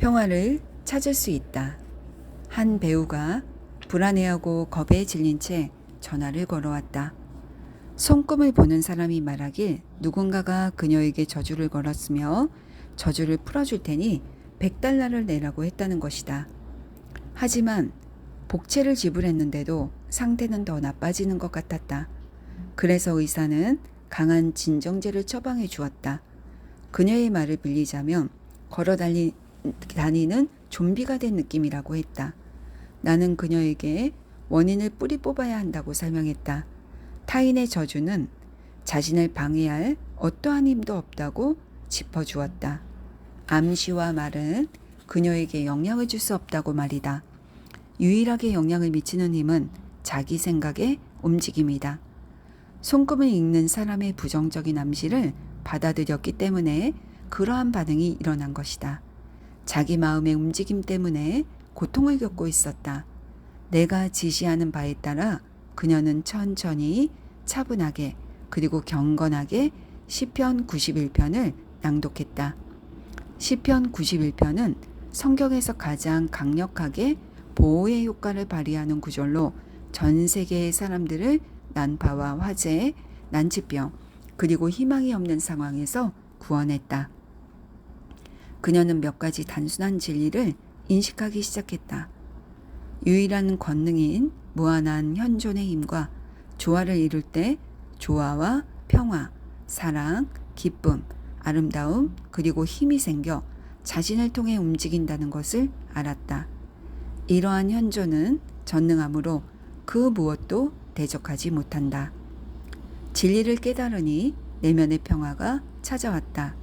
평화를 찾을 수 있다. 한 배우가 불안해하고 겁에 질린 채 전화를 걸어왔다. 손금을 보는 사람이 말하길 누군가가 그녀에게 저주를 걸었으며 저주를 풀어줄 테니 100달러를 내라고 했다는 것이다. 하지만 복채를 지불했는데도 상태는 더 나빠지는 것 같았다. 그래서 의사는 강한 진정제를 처방해 주었다. 그녀의 말을 빌리자면 걸어 달리, 다니는 좀비가 된 느낌이라고 했다. 나는 그녀에게 원인을 뿌리 뽑아야 한다고 설명했다. 타인의 저주는 자신을 방해할 어떠한 힘도 없다고 짚어주었다. 암시와 말은 그녀에게 영향을 줄 수 없다고 말이다. 유일하게 영향을 미치는 힘은 자기 생각의 움직임이다. 손금을 읽는 사람의 부정적인 암시를 받아들였기 때문에 그러한 반응이 일어난 것이다. 자기 마음의 움직임 때문에 고통을 겪고 있었다. 내가 지시하는 바에 따라 그녀는 천천히 차분하게 그리고 경건하게 시편 91편을 낭독했다. 시편 91편은 성경에서 가장 강력하게 보호의 효과를 발휘하는 구절로 전 세계의 사람들을 난파와 화재, 난치병, 그리고 희망이 없는 상황에서 구원했다. 그녀는 몇 가지 단순한 진리를 인식하기 시작했다. 유일한 권능인 무한한 현존의 힘과 조화를 이룰 때 조화와 평화, 사랑, 기쁨, 아름다움, 그리고 힘이 생겨 자신을 통해 움직인다는 것을 알았다. 이러한 현존은 전능하므로 그 무엇도 대적하지 못한다. 진리를 깨달으니 내면의 평화가 찾아왔다.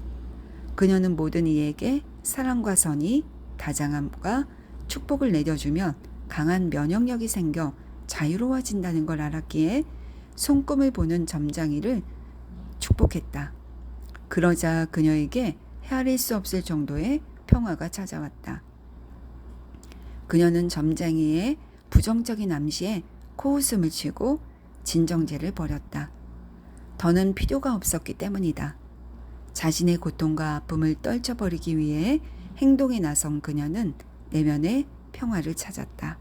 그녀는 모든 이에게 사랑과 선이 다장함과 축복을 내려주면 강한 면역력이 생겨 자유로워진다는 걸 알았기에 손금을 보는 점장이를 축복했다. 그러자 그녀에게 헤아릴 수 없을 정도의 평화가 찾아왔다. 그녀는 점장이의 부정적인 암시에 코웃음을 치고 진정제를 버렸다. 더는 필요가 없었기 때문이다. 자신의 고통과 아픔을 떨쳐버리기 위해 행동에 나선 그녀는 내면의 평화를 찾았다.